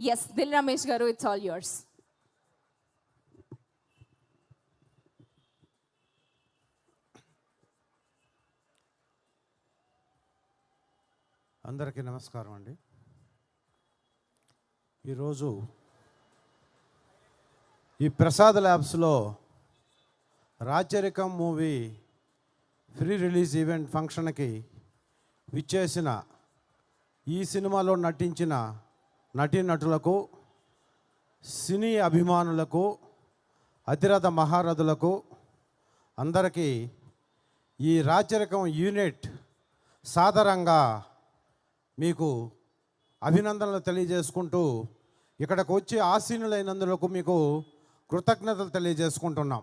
Yes Dil Ramesh గారు it's all yours అందరికీ నమస్కారం అండి. ఈరోజు ఈ ప్రసాద్ ల్యాబ్స్లో రాచరికం మూవీ ఫ్రీ రిలీజ్ ఈవెంట్ ఫంక్షన్కి విచ్చేసిన ఈ సినిమాలో నటించిన నటీనటులకు సినీ అభిమానులకు అతిరథ మహారథులకు అందరికీ ఈ రాచరికం యూనిట్ సాదరంగా మీకు అభినందనలు తెలియజేసుకుంటూ ఇక్కడికి వచ్చి ఆసీనులైనందులకు మీకు కృతజ్ఞతలు తెలియజేసుకుంటున్నాం.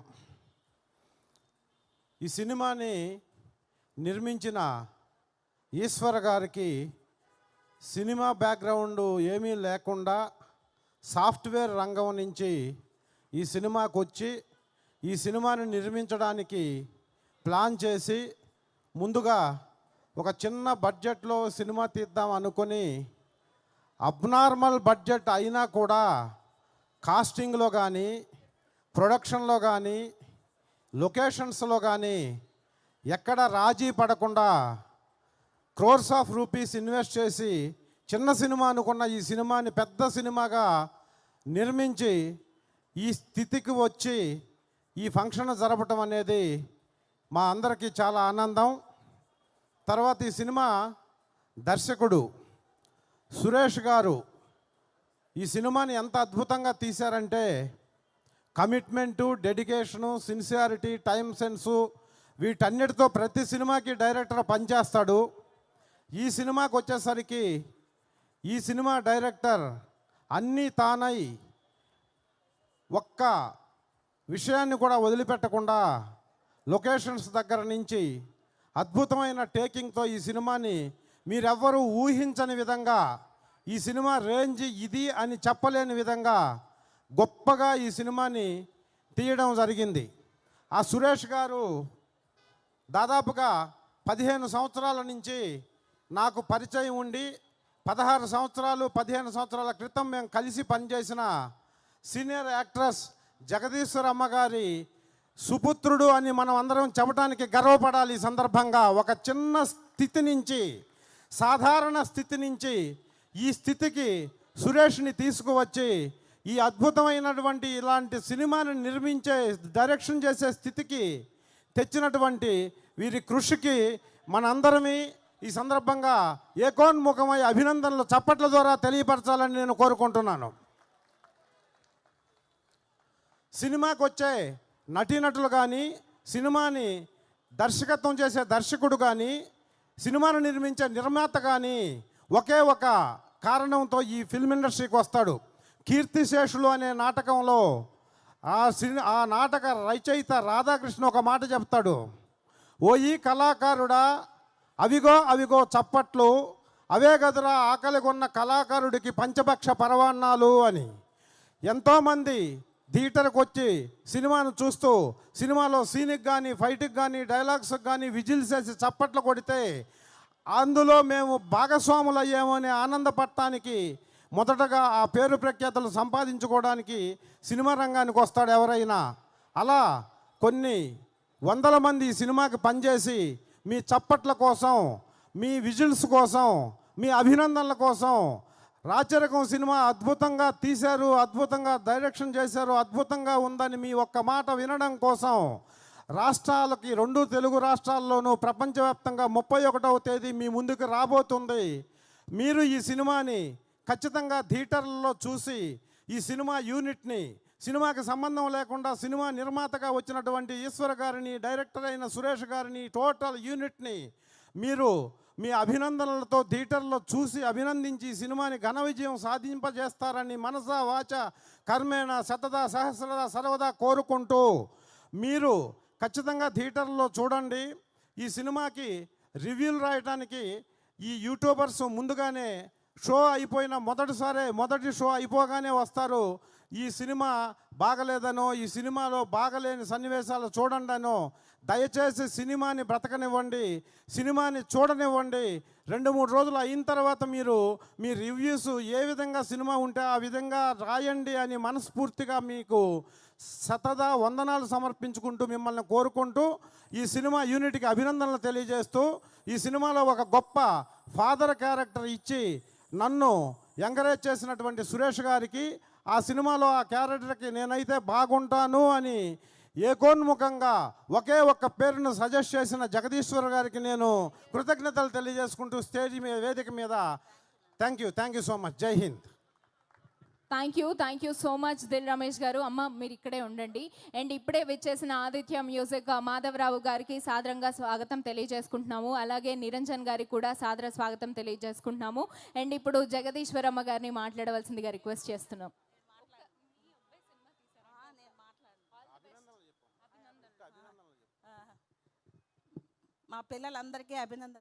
ఈ సినిమాని నిర్మించిన ఈశ్వర్ గారికి సినిమా బ్యాక్గ్రౌండ్ ఏమీ లేకుండా సాఫ్ట్వేర్ రంగం నుంచి ఈ సినిమాకు వచ్చి ఈ సినిమాని నిర్మించడానికి ప్లాన్ చేసి ముందుగా ఒక చిన్న బడ్జెట్లో సినిమా తీద్దాం అనుకొని అబ్నార్మల్ బడ్జెట్ అయినా కూడా కాస్టింగ్లో కానీ ప్రొడక్షన్లో కానీ లొకేషన్స్లో కానీ ఎక్కడ రాజీ పడకుండా క్రోర్స్ ఆఫ్ రూపీస్ ఇన్వెస్ట్ చేసి చిన్న సినిమా అనుకున్న ఈ సినిమాని పెద్ద సినిమాగా నిర్మించి ఈ స్థితికి వచ్చి ఈ ఫంక్షన్ జరపటం అనేది మా అందరికీ చాలా ఆనందం. తర్వాత ఈ సినిమా దర్శకుడు సురేష్ గారు ఈ సినిమాని ఎంత అద్భుతంగా తీశారంటే commitment dedication sincerity time sense వీటన్నిటితో ప్రతి సినిమాకి డైరెక్టర్ పనిచేస్తాడు. ఈ సినిమాకి వచ్చేసరికి ఈ సినిమా డైరెక్టర్ అన్నీ తానై ఒక్క విషయాన్ని కూడా వదిలిపెట్టకుండా లొకేషన్స్ దగ్గర నుంచి అద్భుతమైన టేకింగ్తో ఈ సినిమాని మీరెవ్వరూ ఊహించని విధంగా ఈ సినిమా రేంజ్ ఇది అని చెప్పలేని విధంగా గొప్పగా ఈ సినిమాని తీయడం జరిగింది. ఆ సురేష్ గారు దాదాపుగా పదిహేను సంవత్సరాల నుంచి నాకు పరిచయం ఉండి పదహారు సంవత్సరాలు పదిహేను సంవత్సరాల క్రితం మేము కలిసి పనిచేసిన సీనియర్ యాక్ట్రెస్ జగదీశ్వరమ్మ గారి సుపుత్రుడు అని మనం అందరం చెప్పడానికి గర్వపడాలి ఈ సందర్భంగా. ఒక చిన్న స్థితి నుంచి సాధారణ స్థితి నుంచి ఈ స్థితికి సురేష్ని తీసుకువచ్చి ఈ అద్భుతమైనటువంటి ఇలాంటి సినిమాని నిర్మించే డైరెక్షన్ చేసే స్థితికి తెచ్చినటువంటి వీరి కృషికి మనందరమీ ఈ సందర్భంగా ఏకోన్ముఖమై అభినందనలు చప్పట్ల ద్వారా తెలియపరచాలని నేను కోరుకుంటున్నాను. సినిమాకు వచ్చే నటీనటులు కానీ సినిమాని దర్శకత్వం చేసే దర్శకుడు కానీ సినిమాను నిర్మించే నిర్మాత కానీ ఒకే ఒక కారణంతో ఈ ఫిల్మ్ ఇండస్ట్రీకి వస్తాడు. కీర్తిశేషులు అనే నాటకంలో ఆ సిని ఆ నాటక రచయిత రాధాకృష్ణ ఒక మాట చెప్తాడు. ఓ ఈ కళాకారుడా అవిగో అవిగో చప్పట్లు. అవే గదురా ఆకలిగొన్న కళాకారుడికి పంచభక్ష పరవాన్నాలు అని. ఎంతోమంది థియేటర్కి వచ్చి సినిమాను చూస్తూ సినిమాలో సీన్కి కానీ ఫైట్కి కానీ డైలాగ్స్కి కానీ విజిల్స్ వేసి చప్పట్లు కొడితే అందులో మేము భాగస్వాములు అయ్యామని ఆనందపడటానికి మొదటగా ఆ పేరు ప్రఖ్యాతలు సంపాదించుకోవడానికి సినిమా రంగానికి వస్తాడు ఎవరైనా. అలా కొన్ని వందల మంది సినిమాకి పనిచేసి మీ చప్పట్ల కోసం మీ విజిల్స్ కోసం మీ అభినందనల కోసం రాచరికం సినిమా అద్భుతంగా తీశారు అద్భుతంగా డైరెక్షన్ చేశారు అద్భుతంగా ఉందని మీ ఒక్క మాట వినడం కోసం రాష్ట్రాలకి రెండు తెలుగు రాష్ట్రాల్లోనూ ప్రపంచవ్యాప్తంగా ముప్పై ఒకటవ తేదీ మీ ముందుకు రాబోతుంది. మీరు ఈ సినిమాని ఖచ్చితంగా థియేటర్లలో చూసి ఈ సినిమా యూనిట్ని సినిమాకి సంబంధం లేకుండా సినిమా నిర్మాతగా వచ్చినటువంటి ఈశ్వర్ గారిని డైరెక్టర్ అయిన సురేష్ గారిని టోటల్ యూనిట్ని మీరు మీ అభినందనలతో థియేటర్లో చూసి అభినందించి సినిమాని ఘన విజయం సాధింపజేస్తారని మనస వాచ కర్మేణ శతదా సహస్రదా సర్వదా కోరుకుంటూ మీరు ఖచ్చితంగా థియేటర్లో చూడండి. ఈ సినిమాకి రివ్యూలు రాయడానికి ఈ యూట్యూబర్స్ ముందుగానే షో అయిపోయిన మొదటిసారే మొదటి షో అయిపోగానే వస్తారు. ఈ సినిమా బాగలేదనో ఈ సినిమాలో బాగలేని సన్నివేశాలు చూడండనో దయచేసి సినిమాని బ్రతకనివ్వండి సినిమాని చూడనివ్వండి. రెండు మూడు రోజులు అయిన తర్వాత మీరు మీ రివ్యూస్ ఏ విధంగా సినిమా ఉంటే ఆ విధంగా రాయండి అని మనస్ఫూర్తిగా మీకు శతదా వందనాలు సమర్పించుకుంటూ మిమ్మల్ని కోరుకుంటూ ఈ సినిమా యూనిట్కి అభినందనలు తెలియజేస్తూ ఈ సినిమాలో ఒక గొప్ప ఫాదర్ క్యారెక్టర్ ఇచ్చి నన్ను ఎంకరేజ్ చేసినటువంటి సురేష్ గారికి ఆ సినిమాలో ఆ క్యారెక్టర్కి నేనైతే బాగుంటాను అని ఏకోన్ముఖంగా ఒకే ఒక్క పేరును సజెస్ట్ చేసిన జగదీశ్వర్ గారికి నేను కృతజ్ఞతలు తెలియజేసుకుంటూ స్టేజ్ మీద వేదిక మీద thank you thank you so much. Jai Hind. Thank you thank you so much Dil Ramesh గారు. అమ్మ మీరు ఇక్కడే ఉండండి. అండ్ ఇప్పుడే విచ్చేసిన ఆదిత్య మ్యూజిక్ మాధవరావు గారికి సాదరంగా స్వాగతం తెలియజేసుకుంటున్నాము. అలాగే నిరంజన్ గారికి కూడా సాదర స్వాగతం తెలియజేసుకుంటున్నాము. అండ్ ఇప్పుడు జగదీశ్వరమ్మ గారిని మాట్లాడవలసిందిగా రిక్వెస్ట్ చేస్తున్నాం. మా పిల్లలందరికీ అభినందన